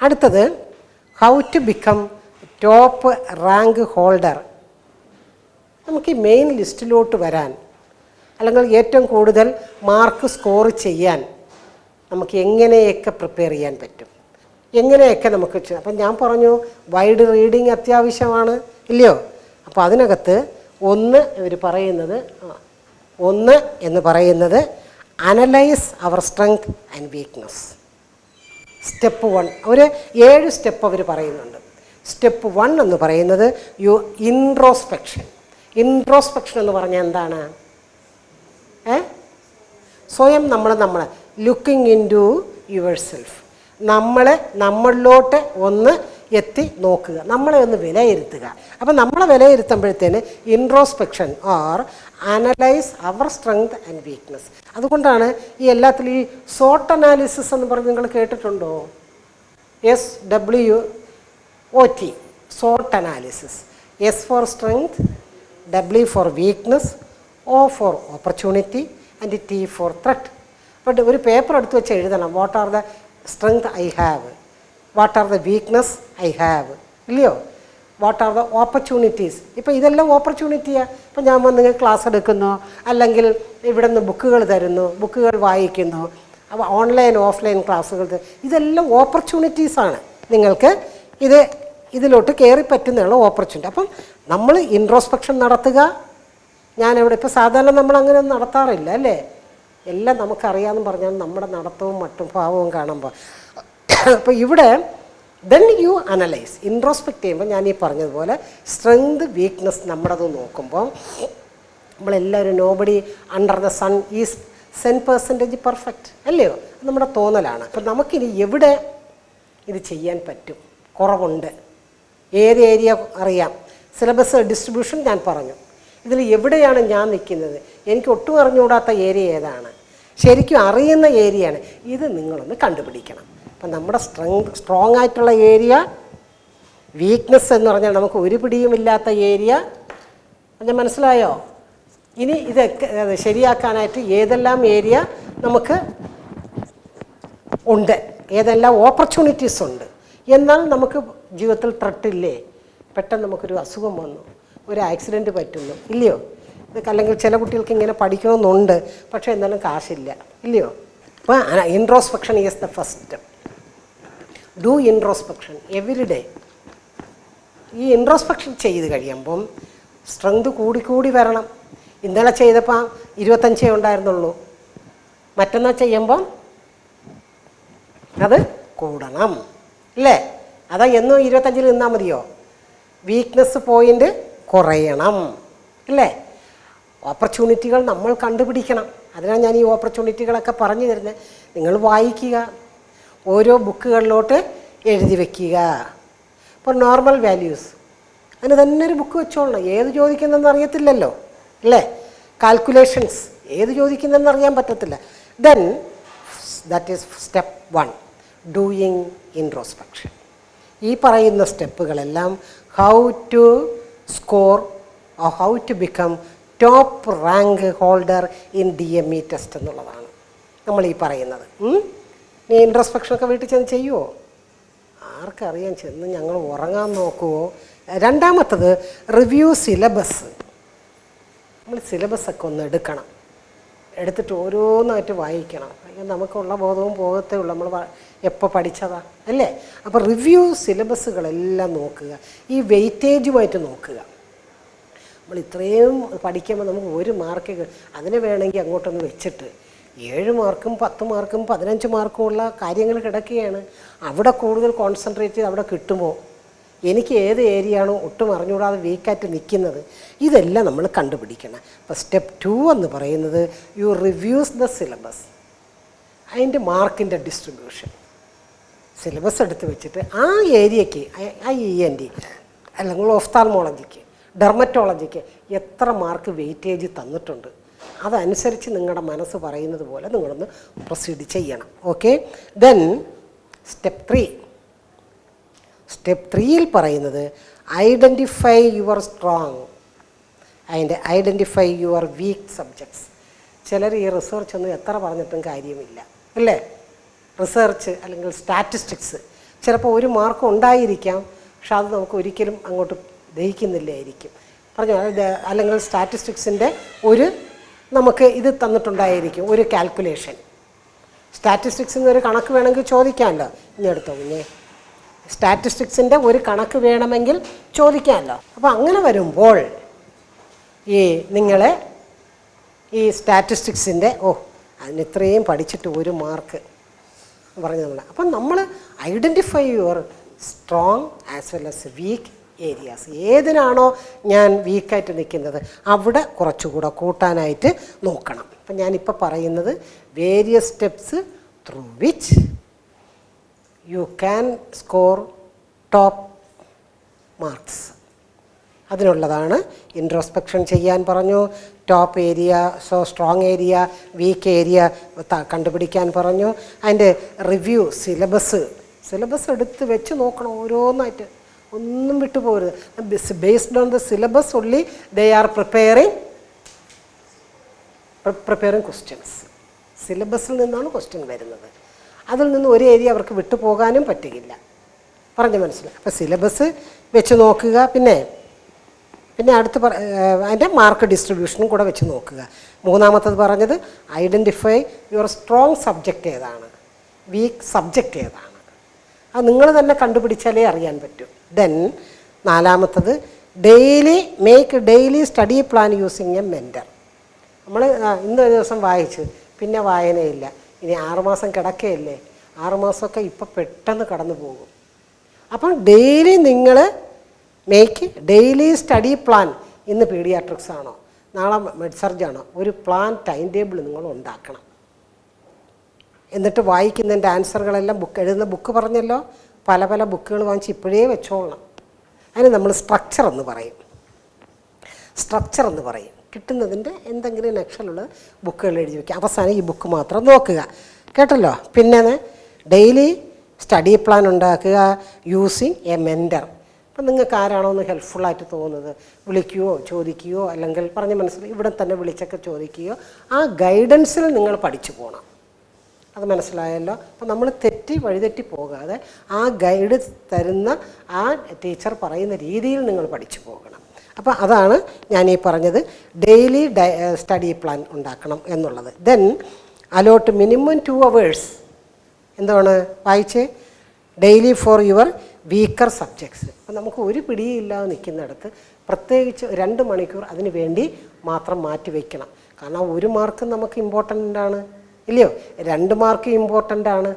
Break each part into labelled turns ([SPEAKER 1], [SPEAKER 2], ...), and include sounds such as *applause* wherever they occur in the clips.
[SPEAKER 1] അടുത്തത് how to become top rank holder നമുക്ക് ഈ മെയിൻ ലിസ്റ്റിലോട്ട് വരാൻ അല്ലെങ്കിൽ ഏറ്റവും കൂടുതൽ മാർക്ക് സ്കോർ ചെയ്യാൻ നമുക്ക് എങ്ങനെയൊക്കെ പ്രിപ്പയർ ചെയ്യാൻ പറ്റും? എങ്ങനെയൊക്കെ നമുക്ക് അപ്പം ഞാൻ പറഞ്ഞു വൈഡ് റീഡിങ് അത്യാവശ്യമാണ് ഇല്ലയോ? അപ്പോൾ അതിനകത്ത് ഒന്ന് ഇവർ പറയുന്നത് ഒന്ന് എന്ന് പറയുന്നത് analyse our strength and weakness step one ഒരു ഏഴ് സ്റ്റെപ്പ് അവർ പറയുന്നുണ്ട്. സ്റ്റെപ്പ് വൺ എന്ന് പറയുന്നത് യു ഇൻട്രോസ്പെക്ഷൻ ഇൻട്രോസ്പെക്ഷൻ എന്ന് പറഞ്ഞാൽ എന്താണ്? ഏ? സ്വയം നമ്മൾ നമ്മൾ looking into yourself നമ്മളെ നമ്മളിലോട്ട് ഒന്ന് എത്തി നോക്കുക. നമ്മളെ ഒന്ന് വിലയിരുത്തുക. അപ്പം നമ്മളെ വിലയിരുത്തുമ്പോഴത്തേന് introspection or analyse our strength and weakness അതുകൊണ്ടാണ് ഈ എല്ലാത്തിലും ഈ സോട്ട് അനാലിസിസ് എന്ന് പറഞ്ഞ് നിങ്ങൾ കേട്ടിട്ടുണ്ടോ? S W O T saute analysis S for strength W for weakness O for opportunity and T for threat but ഒരു പേപ്പർ എടുത്ത് വെച്ച് എഴുതണം. What are the strength I have what are the weakness I have ഇല്ലയോ? What are the opportunities ഇപ്പോൾ ഇതെല്ലാം ഓപ്പർച്യൂണിറ്റിയാണ് ഇപ്പം ഞാൻ വന്ന് ക്ലാസ് എടുക്കുന്നു. അല്ലെങ്കിൽ ഇവിടെ നിന്ന് ബുക്കുകൾ തരുന്നു. ബുക്കുകൾ വായിക്കുന്നു. ഓൺലൈൻ ഓഫ്ലൈൻ ക്ലാസ്സുകൾ ഇതെല്ലാം ഓപ്പർച്യൂണിറ്റീസാണ് നിങ്ങൾക്ക് ഇത് ഇതിലോട്ട് കയറി പറ്റുന്നതാണ് ഓപ്പർച്യൂണിറ്റി അപ്പം നമ്മൾ ഇൻട്രോസ്പെക്ഷൻ നടത്തുക. ഞാനിവിടെ ഇപ്പോൾ സാധാരണ നമ്മൾ അങ്ങനെ നടത്താറില്ല അല്ലേ? എല്ലാം നമുക്കറിയാമെന്ന് പറഞ്ഞാൽ നമ്മുടെ നടത്തവും മറ്റും ഭാവവും കാണുമ്പോൾ *laughs* അപ്പോൾ ഇവിടെ ദെൻ യു അനലൈസ് ഇൻട്രോസ്പെക്റ്റ് ചെയ്യുമ്പോൾ ഞാൻ ഈ പറഞ്ഞതുപോലെ സ്ട്രെങ്ത് വീക്ക്നെസ് നമ്മുടേത് നോക്കുമ്പോൾ നമ്മളെല്ലാവരും nobody under the sun is cent percentage perfect അല്ലയോ? നമ്മുടെ തോന്നലാണ്. അപ്പോൾ നമുക്കിനി എവിടെ ഇത് ചെയ്യാൻ പറ്റും? കുറവുണ്ട്. ഏത് ഏരിയ അറിയാം? സിലബസ് ഡിസ്ട്രിബ്യൂഷൻ ഞാൻ പറഞ്ഞു. ഇതിൽ എവിടെയാണ് ഞാൻ നിൽക്കുന്നത്? എനിക്ക് ഒട്ടും അറിഞ്ഞുകൂടാത്ത ഏരിയ ഏതാണ്? ശരിക്കും അറിയുന്ന ഏരിയയാണ് ഇത് നിങ്ങളൊന്ന് കണ്ടുപിടിക്കണം. നമ്മുടെ സ്ട്രെങ് സ്ട്രോങ് ആയിട്ടുള്ള ഏരിയ വീക്ക്നെസ് എന്ന് പറഞ്ഞാൽ നമുക്ക് ഒരു പിടിയുമില്ലാത്ത ഏരിയ അത് മനസ്സിലായോ? ഇനി ഇതൊക്കെ ശരിയാക്കാനായിട്ട് ഏതെല്ലാം ഏരിയ നമുക്ക് ഉണ്ട്? ഏതെല്ലാം ഓപ്പർച്യൂണിറ്റീസ് ഉണ്ട്? എന്നാൽ നമുക്ക് ജീവിതത്തിൽ ത്രട്ടില്ലേ പെട്ടെന്ന് നമുക്കൊരു അസുഖം വന്നു ഒരു ആക്സിഡന്റ് പറ്റുന്നു ഇല്ലയോ? ഇതൊക്കെ അല്ലെങ്കിൽ ചില കുട്ടികൾക്ക് ഇങ്ങനെ പഠിക്കണമെന്നുണ്ട് പക്ഷേ എന്നാലും കാശില്ല ഇല്ലയോ? അപ്പോൾ introspection is the first step do introspection every day ഈ ഇൻട്രോസ്പെക്ഷൻ ചെയ്ത് കഴിയുമ്പം സ്ട്രെങ്ത് കൂടിക്കൂടി കൂടി വരണം. ഇന്നലെ ചെയ്തപ്പോൾ ഇരുപത്തഞ്ചേ ഉണ്ടായിരുന്നുള്ളൂ. മറ്റന്നാൾ ചെയ്യുമ്പം അത് കൂടണം. അല്ലേ അതാ എന്നും ഇരുപത്തഞ്ചിൽ നിന്നാൽ മതിയോ? വീക്ക്നെസ് പോയിന്റ് കുറയണം. അല്ലേ ഓപ്പർച്യൂണിറ്റികൾ നമ്മൾ കണ്ടുപിടിക്കണം. അതിനാണ് ഞാൻ ഈ ഓപ്പർച്യൂണിറ്റികളൊക്കെ പറഞ്ഞു തരുന്നത് നിങ്ങൾ വായിക്കുക. ഓരോ ബുക്കുകളിലോട്ട് എഴുതി വെക്കുക. ഇപ്പോൾ നോർമൽ വാല്യൂസ്. അതിന് തന്നെ ഒരു ബുക്ക് വെച്ചോളണം. ഏത് ചോദിക്കുന്നതെന്ന് അറിയത്തില്ലല്ലോ അല്ലേ? കാൽക്കുലേഷൻസ് ഏത് ചോദിക്കുന്നതെന്ന് അറിയാൻ പറ്റത്തില്ല. Then that is step one doing introspection ഈ പറയുന്ന സ്റ്റെപ്പുകളെല്ലാം how to score how to become top rank holder in D M E test എന്നുള്ളതാണ്. നമ്മൾ ഈ പറയുന്നത്? നീ ഇൻട്രോസ്പെക്ഷനൊക്കെ വീട്ടിൽ ചെന്ന് ചെയ്യുമോ ആർക്കറിയാം ചെന്ന് ഞങ്ങൾ ഉറങ്ങാൻ നോക്കുമോ രണ്ടാമത്തത് റിവ്യൂ സിലബസ് നമ്മൾ സിലബസൊക്കെ ഒന്ന് എടുക്കണം. എടുത്തിട്ട് ഓരോന്നായിട്ട് വായിക്കണം. നമുക്കുള്ള ബോധവും ബോധത്തേ ഉള്ളൂ. നമ്മൾ എപ്പോൾ പഠിച്ചതാ? അല്ലേ? അപ്പോൾ റിവ്യൂ സിലബസുകളെല്ലാം നോക്കുക. ഈ വെയിറ്റേജുമായിട്ട് നോക്കുക. നമ്മൾ ഇത്രയും പഠിക്കുമ്പോൾ നമുക്ക് ഒരു മാർക്ക് അതിനെ വേണമെങ്കിൽ അങ്ങോട്ടൊന്ന് വെച്ചിട്ട് ഏഴ് മാർക്കും പത്ത് മാർക്കും പതിനഞ്ച് മാർക്കും ഉള്ള കാര്യങ്ങൾ കിടക്കുകയാണ്. അവിടെ കൂടുതൽ കോൺസെൻട്രേറ്റ് ചെയ്ത് അവിടെ കിട്ടുമോ? എനിക്ക് ഏത് ഏരിയ ആണോ ഒട്ടും അറിഞ്ഞുകൂടാതെ വീക്കായിട്ട് നിൽക്കുന്നത്. ഇതെല്ലാം നമ്മൾ കണ്ടുപിടിക്കണം. അപ്പോൾ സ്റ്റെപ്പ് ടു എന്ന് പറയുന്നത് യു റിവ്യൂസ് ദ സിലബസ് അതിന്റെ മാർക്കിന്റെ ഡിസ്ട്രിബ്യൂഷൻ സിലബസ് എടുത്ത് വെച്ചിട്ട് ആ ഏരിയയ്ക്ക് ഐ ഇ എൻ ഡി അല്ലെങ്കിൽ ഓഫ്താൽമോളജിക്ക് ഡെർമറ്റോളജിക്ക് എത്ര മാർക്ക് വെയിറ്റേജ് തന്നിട്ടുണ്ട്? അതനുസരിച്ച് നിങ്ങളുടെ മനസ്സ് പറയുന്നത് പോലെ നിങ്ങളൊന്ന് പ്രൊസീഡ് ചെയ്യണം. Okay then step three step ത്രീയിൽ പറയുന്നത് ഐഡന്റിഫൈ യുവർ സ്ട്രോങ് അതിന്റെ ഐഡന്റിഫൈ യുവർ വീക്ക് സബ്ജക്ട്സ് ചിലർ ഈ റിസർച്ച് ഒന്നും എത്ര പറഞ്ഞിട്ടും കാര്യമില്ല. അല്ലേ? റിസർച്ച് അല്ലെങ്കിൽ സ്റ്റാറ്റിസ്റ്റിക്സ് ചിലപ്പോൾ ഒരു മാർക്ക് ഉണ്ടായിരിക്കാം പക്ഷെ അത് നമുക്ക് ഒരിക്കലും അങ്ങോട്ട് ദഹിക്കുന്നില്ലായിരിക്കും. പറഞ്ഞു? അല്ലെങ്കിൽ സ്റ്റാറ്റിസ്റ്റിക്സിന്റെ ഒരു നമുക്ക് ഇത് തന്നിട്ടുണ്ടായിരിക്കും ഒരു കാൽക്കുലേഷൻ സ്റ്റാറ്റിസ്റ്റിക്സ് എന്നൊരു കണക്ക് വേണമെങ്കിൽ ചോദിക്കാമല്ലോ. ഇനി എടുത്തോ കുഞ്ഞേ. സ്റ്റാറ്റിസ്റ്റിക്സിന്റെ ഒരു കണക്ക് വേണമെങ്കിൽ ചോദിക്കാമല്ലോ. അപ്പോൾ അങ്ങനെ വരുമ്പോൾ ഈ നിങ്ങളെ ഈ സ്റ്റാറ്റിസ്റ്റിക്സിന്റെ ഓ അതിന് ഇത്രയും പഠിച്ചിട്ട് ഒരു മാർക്ക് പറഞ്ഞു നമ്മൾ അപ്പം നമ്മൾ identify your strong as well as weak areas ഏതിനാണോ ഞാൻ വീക്കായിട്ട് നിൽക്കുന്നത്? അവിടെ കുറച്ചുകൂടെ കൂട്ടാനായിട്ട് നോക്കണം. അപ്പം ഞാനിപ്പോൾ പറയുന്നത് various steps through which you can score top marks അതിനുള്ളതാണ് introspection ചെയ്യാൻ പറഞ്ഞു. Top area so strong area weak area കണ്ടുപിടിക്കാൻ പറഞ്ഞു. അതിന്റെ റിവ്യൂ സിലബസ് സിലബസ് എടുത്ത് വെച്ച് നോക്കണം ഓരോന്നായിട്ട്. ഒന്നും വിട്ടു വിട്ടുപോകരുത് based on the syllabus only they are preparing preparing questions സിലബസിൽ നിന്നാണ് ക്വസ്റ്റ്യൻ വരുന്നത്. അതിൽ നിന്ന് ഒരു ഏരിയ അവർക്ക് വിട്ടുപോകാനും പറ്റുകയില്ല പറഞ്ഞ മനസ്സിലായി. അപ്പോൾ സിലബസ് വെച്ച് നോക്കുക പിന്നെ പിന്നെ അടുത്ത് പറ അതിന്റെ മാർക്ക് ഡിസ്ട്രിബ്യൂഷനും കൂടെ വെച്ച് നോക്കുക. മൂന്നാമത്തത് പറഞ്ഞത് ഐഡന്റിഫൈ യുവർ സ്ട്രോങ് സബ്ജക്റ്റ് ഏതാണ്. വീക്ക് സബ്ജക്റ്റ് ഏതാണ്. അത് നിങ്ങൾ തന്നെ കണ്ടുപിടിച്ചാലേ അറിയാൻ പറ്റൂ. ദെൻ നാലാമത്തത് daily make daily study plan using a mentor നമ്മൾ ഇന്ന് ഒരു ദിവസം വായിച്ചു പിന്നെ വായനയില്ല. ഇനി ആറുമാസം കിടക്കയല്ലേ? ആറുമാസമൊക്കെ ഇപ്പം പെട്ടെന്ന് കടന്നു പോകും. അപ്പം ഡെയിലി നിങ്ങൾ മേക്ക് ഡെയിലി സ്റ്റഡി പ്ലാൻ ഇന്ന് പീഡിയാട്രിക്സ് ആണോ? നാളെ മെഡ്സർജാണോ ഒരു പ്ലാൻ ടൈം ടേബിൾ നിങ്ങൾ ഉണ്ടാക്കണം. എന്നിട്ട് വായിക്കുന്നതിന്റെ ആൻസറുകളെല്ലാം ബുക്ക് എഴുതുന്ന ബുക്ക് പറഞ്ഞല്ലോ? പല പല ബുക്കുകൾ വാങ്ങിച്ച് ഇപ്പോഴേ വെച്ചോളണം. അതിന് നമ്മൾ സ്ട്രക്ചർ എന്ന് പറയും. സ്ട്രക്ചർ എന്ന് പറയും. കിട്ടുന്നതിന്റെ എന്തെങ്കിലും ലക്ഷണമുള്ള ബുക്കുകൾ എഴുതി വയ്ക്കുക അവസാനം ഈ ബുക്ക് മാത്രം നോക്കുക. കേട്ടല്ലോ? പിന്നെ ഡെയിലി സ്റ്റഡി പ്ലാൻ ഉണ്ടാക്കുക യൂസിങ് എ മെന്റർ അപ്പം നിങ്ങൾക്ക് ആരാണോ ഒന്ന് ഹെൽപ്ഫുള്ളായിട്ട് തോന്നുന്നത്? വിളിക്കുകയോ ചോദിക്കുകയോ അല്ലെങ്കിൽ പറഞ്ഞ് മനസ്സിലായി ഇവിടെ തന്നെ വിളിച്ചൊക്കെ ചോദിക്കുകയോ ആ ഗൈഡൻസിൽ നിങ്ങൾ പഠിച്ചു പോകണം. അത് മനസ്സിലായല്ലോ. അപ്പം നമ്മൾ തെറ്റി വഴിതെറ്റി പോകാതെ ആ ഗൈഡ് തരുന്ന ആ ടീച്ചർ പറയുന്ന രീതിയിൽ നിങ്ങൾ പഠിച്ചു പോകണം. അപ്പോൾ അതാണ് ഞാൻ ഈ പറഞ്ഞത് ഡെയിലി സ്റ്റഡി പ്ലാൻ ഉണ്ടാക്കണം എന്നുള്ളത്. Then allot minimum two hours എന്താണ്? വായിച്ചേ? Daily for your weaker subjects അപ്പം നമുക്ക് ഒരു പിടിയില്ലാതെ നിൽക്കുന്നിടത്ത് പ്രത്യേകിച്ച് രണ്ട് മണിക്കൂർ അതിന് വേണ്ടി മാത്രം മാറ്റി വയ്ക്കണം കാരണം ഒരു മാർക്ക് നമുക്ക് ഇമ്പോർട്ടന്റ് ആണ്. ഇല്ലയോ? രണ്ട് മാർക്ക് ഇമ്പോർട്ടന്റ് ആണ്.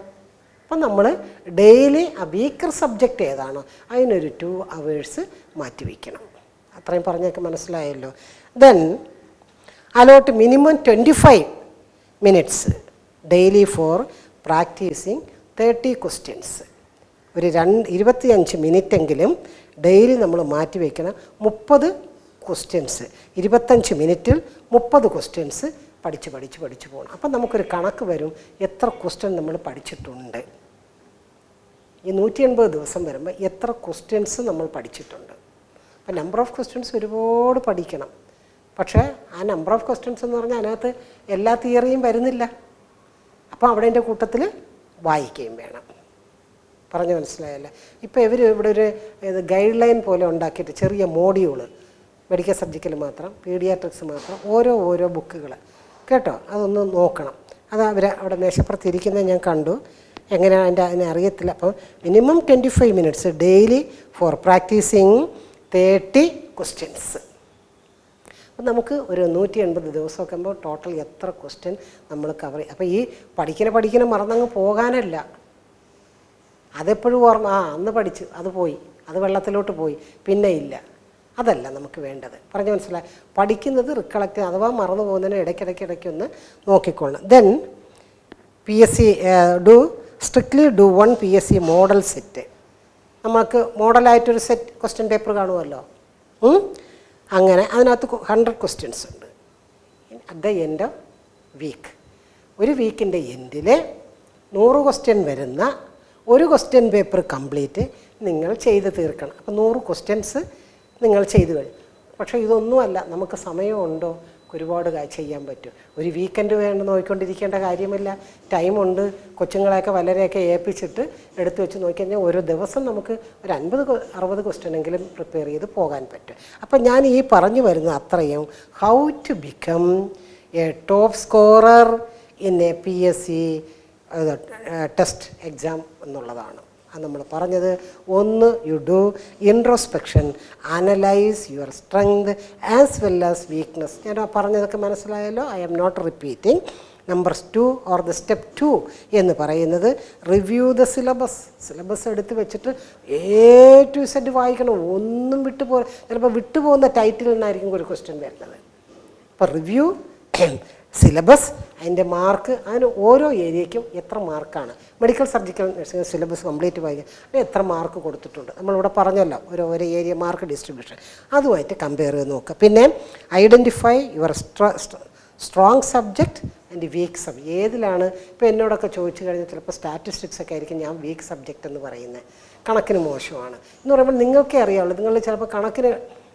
[SPEAKER 1] അപ്പം നമ്മൾ ഡെയിലി ആ വീക്കർ സബ്ജക്റ്റ് ഏതാണോ അതിനൊരു ടു അവേഴ്സ് മാറ്റി വയ്ക്കണം അത്രയും പറഞ്ഞൊക്കെ മനസ്സിലായല്ലോ. Then allot minimum twenty five minutes daily for practising thirty questions ഒരു രണ്ട് ഇരുപത്തിയഞ്ച് മിനിറ്റെങ്കിലും ഡെയിലി നമ്മൾ മാറ്റി വയ്ക്കണം മുപ്പത് ക്വസ്റ്റ്യൻസ് ഇരുപത്തഞ്ച് മിനിറ്റിൽ മുപ്പത് ക്വസ്റ്റ്യൻസ് പഠിച്ച് പഠിച്ച് പഠിച്ച് പോകണം അപ്പം നമുക്കൊരു കണക്ക് വരും എത്ര ക്വസ്റ്റ്യൻ നമ്മൾ പഠിച്ചിട്ടുണ്ട്. ഈ നൂറ്റി എൺപത് ദിവസം വരുമ്പോൾ എത്ര ക്വസ്റ്റ്യൻസ് നമ്മൾ പഠിച്ചിട്ടുണ്ട്. അപ്പം നമ്പർ ഓഫ് ക്വസ്റ്റ്യൻസ് ഒരുപാട് പഠിക്കണം. പക്ഷേ ആ നമ്പർ ഓഫ് ക്വസ്റ്റ്യൻസ് എന്ന് പറഞ്ഞാൽ അതിനകത്ത് എല്ലാ തിയറിയും വരുന്നില്ല. അപ്പോൾ അവിടെ എന്റെ കൂട്ടത്തിൽ വായിക്കുകയും വേണം. പറഞ്ഞു മനസ്സിലായല്ലേ? ഇപ്പോൾ ഇവർ ഇവിടെ ഒരു ഗൈഡ് ലൈൻ പോലെ ഉണ്ടാക്കിയിട്ട് ചെറിയ മോഡ്യൂൾ മെഡിക്കൽ സർജിക്കൽ മാത്രം പീഡിയാട്രിക്സ് മാത്രം ഓരോ ഓരോ ബുക്കുകൾ കേട്ടോ അതൊന്ന് നോക്കണം. അത് അവർ അവിടെ മേശപ്പുറത്ത് ഇരിക്കുന്നത് ഞാൻ കണ്ടു. എങ്ങനെയാണ് അതിന്റെ അതിനെ അറിയത്തില്ല. അപ്പം minimum twenty five minutes daily for practising thirty questions അപ്പം നമുക്ക് ഒരു നൂറ്റി എൺപത് ദിവസമൊക്കെ ആകുമ്പോൾ ടോട്ടൽ എത്ര ക്വസ്റ്റ്യൻ നമ്മൾ കവർ ചെയ്യും. അപ്പോൾ ഈ പഠിക്കണ പഠിക്കണ മറന്നങ്ങ് പോകാനല്ല. അതെപ്പോഴും ഓർമ്മ ആ അന്ന് പഠിച്ചു അത് പോയി അത് വെള്ളത്തിലോട്ട് പോയി. പിന്നെ ഇല്ല. അതല്ല നമുക്ക് വേണ്ടത്. പറഞ്ഞു മനസ്സിലായി പഠിക്കുന്നത് റിക്കളക്ട് അഥവാ മറന്നു പോകുന്നതിന് ഇടയ്ക്കിടയ്ക്ക് ഇടയ്ക്കൊന്ന് നോക്കിക്കൊള്ളണം. Then P S C do strictly do one P S C model set നമുക്ക് മോഡലായിട്ടൊരു സെറ്റ് ക്വസ്റ്റ്യൻ പേപ്പർ കാണുമല്ലോ? അങ്ങനെ അതിനകത്ത് ഹൺഡ്രഡ് ക്വസ്റ്റ്യൻസ് ഉണ്ട്. At the end of week ഒരു വീക്കിന്റെ എൻഡിൽ നൂറ് ക്വസ്റ്റ്യൻ വരുന്ന ഒരു ക്വസ്റ്റ്യൻ പേപ്പർ കംപ്ലീറ്റ് നിങ്ങൾ ചെയ്ത് തീർക്കണം. അപ്പോൾ നൂറ് ക്വസ്റ്റ്യൻസ് നിങ്ങൾ ചെയ്തു കഴിഞ്ഞു. പക്ഷേ ഇതൊന്നുമല്ല നമുക്ക് സമയമുണ്ടോ? ഒരുപാട് ചെയ്യാൻ പറ്റും. ഒരു വീക്കെൻഡ് വേണ്ട നോക്കിക്കൊണ്ടിരിക്കേണ്ട കാര്യമില്ല. ടൈമുണ്ട് കൊച്ചുങ്ങളെയൊക്കെ വളരെയൊക്കെ ഏൽപ്പിച്ചിട്ട് എടുത്തു വെച്ച് നോക്കിക്കഴിഞ്ഞാൽ ഓരോ ദിവസം നമുക്ക് ഒരു അൻപത് അറുപത് ക്വസ്റ്റ്യനെങ്കിലും പ്രിപ്പയർ ചെയ്ത് പോകാൻ പറ്റും. അപ്പം ഞാൻ ഈ പറഞ്ഞു വരുന്ന അത്രയും how to become a top scorer in a P S C test exam എന്നുള്ളതാണ്. നമ്മൾ പറഞ്ഞത്. ഒന്ന് you do introspection analyse your strength as well as weakness ഞാൻ പറഞ്ഞതൊക്കെ മനസ്സിലായല്ലോ? I'm not repeating number two or the step two എന്ന് പറയുന്നത്. Review the syllabus syllabus എടുത്ത് വെച്ചിട്ട് ഏ ടു സെറ്റ് വായിക്കണം. ഒന്നും വിട്ടുപോ ചിലപ്പോൾ വിട്ടുപോകുന്ന ടൈറ്റിൽ നിന്നായിരിക്കും ഒരു ക്വസ്റ്റ്യൻ വരുന്നത്. അപ്പോൾ റിവ്യൂ സിലബസ് അതിന്റെ മാർക്ക് അതിന് ഓരോ ഏരിയയ്ക്കും എത്ര മാർക്കാണ്. Medical surgical nursing syllabus complete വായിക്കുക അതിന് എത്ര മാർക്ക് കൊടുത്തിട്ടുണ്ട്. നമ്മളിവിടെ പറഞ്ഞല്ലോ ഓരോ ഓരോ ഏരിയ മാർക്ക് ഡിസ്ട്രിബ്യൂഷൻ. അതുമായിട്ട് കമ്പയർ ചെയ്ത് നോക്കുക. പിന്നെ identify your strong subject and weak sub. ഏതിലാണ്? ഇപ്പോൾ എന്നോടൊക്കെ ചോദിച്ചു കഴിഞ്ഞാൽ ചിലപ്പോൾ സ്റ്റാറ്റിസ്റ്റിക്സ് ഒക്കെ ആയിരിക്കും ഞാൻ വീക്ക് സബ്ജക്റ്റ് എന്ന് പറയുന്നത്. കണക്കിന് മോശമാണ്. എന്ന് പറയുമ്പോൾ നിങ്ങൾക്കേ അറിയാവുള്ളൂ. നിങ്ങൾ ചിലപ്പോൾ കണക്കിന്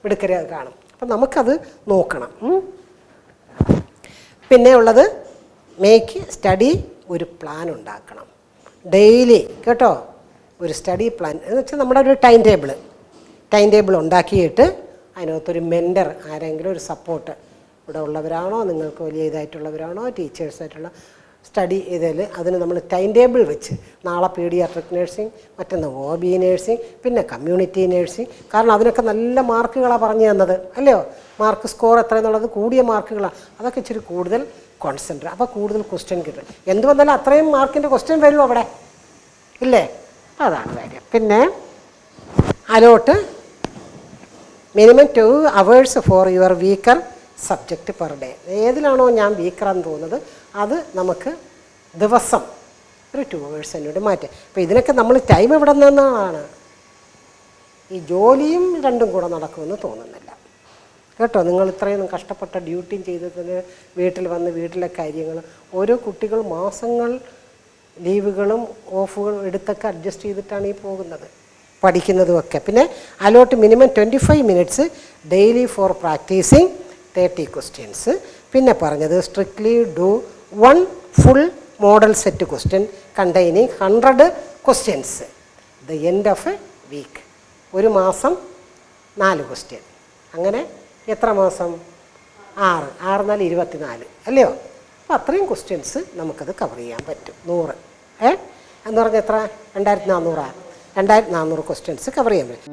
[SPEAKER 1] എടുക്കരുത് കാണും. അപ്പം നമുക്കത് നോക്കണം. പിന്നെ ഉള്ളത് മേക്ക് സ്റ്റഡി ഒരു പ്ലാൻ ഉണ്ടാക്കണം. ഡെയിലി കേട്ടോ? ഒരു സ്റ്റഡി പ്ലാൻ എന്ന് വെച്ചാൽ നമ്മുടെ ഒരു ടൈം ടേബിൾ ടൈം ടേബിൾ ഉണ്ടാക്കിയിട്ട് അതിനകത്തൊരു മെന്റർ ആരെങ്കിലും ഒരു സപ്പോർട്ട് ഇവിടെ ഉള്ളവരാണോ? നിങ്ങൾക്ക് വലിയ ഇതായിട്ടുള്ളവരാണോ? ടീച്ചേഴ്സായിട്ടുള്ള സ്റ്റഡി ചെയ്താൽ അതിന് നമ്മൾ ടൈം ടേബിൾ വെച്ച്. നാളെ പീഡിയാട്രിക് നേഴ്സിംഗ് മറ്റൊന്ന് ഒ ബി നേഴ്സിംഗ് പിന്നെ കമ്മ്യൂണിറ്റി നേഴ്സിംഗ് കാരണം അതിനൊക്കെ നല്ല മാർക്കുകളാണ് പറഞ്ഞു തന്നത്. അല്ലയോ? മാർക്ക് സ്കോർ എത്ര എന്നുള്ളത് കൂടിയ മാർക്കുകളാണ് അതൊക്കെ ഇച്ചിരി കൂടുതൽ കോൺസെൻട്രേറ്റ് അപ്പോൾ കൂടുതൽ ക്വസ്റ്റ്യൻ കിട്ടും. എന്ത് വന്നാലും അത്രയും മാർക്കിന്റെ ക്വസ്റ്റ്യൻ വരും അവിടെ. ഇല്ലേ? അതാണ് കാര്യം. പിന്നെ allot. Minimum two hours for your weaker subject per day ഏതിലാണോ ഞാൻ വീക്കറെന്ന് തോന്നുന്നത്? അത് നമുക്ക് ദിവസം ഒരു ടു അവേഴ്സ് എന്നോട് മാറ്റാം. അപ്പോൾ ഇതിനൊക്കെ നമ്മൾ ടൈം എവിടെ നിന്നാണ്? ഈ ജോലിയും രണ്ടും കൂടെ നടക്കുമെന്ന് തോന്നുന്നില്ല. കേട്ടോ? നിങ്ങൾ ഇത്രയും കഷ്ടപ്പെട്ട ഡ്യൂട്ടിയും ചെയ്തതിന് വീട്ടിൽ വന്ന് വീട്ടിലെ കാര്യങ്ങൾ ഓരോ കുട്ടികൾ മാസങ്ങൾ ലീവുകളും ഓഫുകളും എടുത്തൊക്കെ അഡ്ജസ്റ്റ് ചെയ്തിട്ടാണ് ഈ പോകുന്നത്. പഠിക്കുന്നതുമൊക്കെ പിന്നെ allot minimum twenty five minutes daily for practising thirty questions പിന്നെ പറഞ്ഞത് strictly do one full model set question containing hundred questions the end of a week ഒരു മാസം നാല് ക്വസ്റ്റ്യൻ അങ്ങനെ എത്ര മാസം? ആറ്. ആറ് നാല് ഇരുപത്തിനാല്. അല്ലയോ? അപ്പോൾ അത്രയും ക്വസ്റ്റ്യൻസ് നമുക്കത് കവർ ചെയ്യാൻ പറ്റും. നൂറ്. ഏ? എന്ന് പറഞ്ഞാൽ എത്ര? രണ്ടായിരത്തി നാനൂറാണ് രണ്ടായിരത്തി നാനൂറ് ക്വസ്റ്റ്യൻസ് കവർ ചെയ്യാൻ പറ്റും.